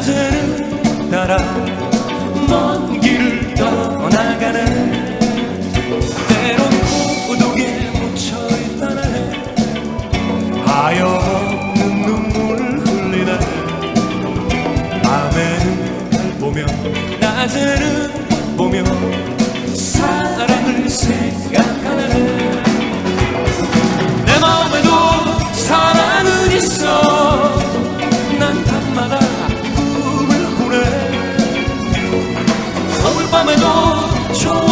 낮에는 따라 먼 길을 떠나가네. 때론 고독에 묻혀있다네. 하염없는 눈물을 흘리네. 밤에는 달 보며 낮에는 보며 겨울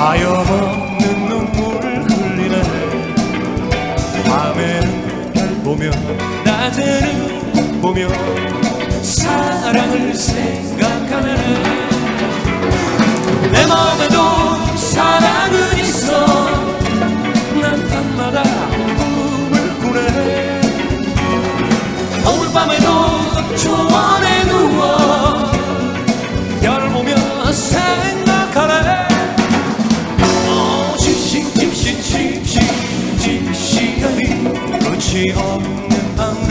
하염없는 눈물을 흘리네. 밤에는 별 보며 낮에는 보며 사랑을 생각 ที่อ่อนเงินทั้ง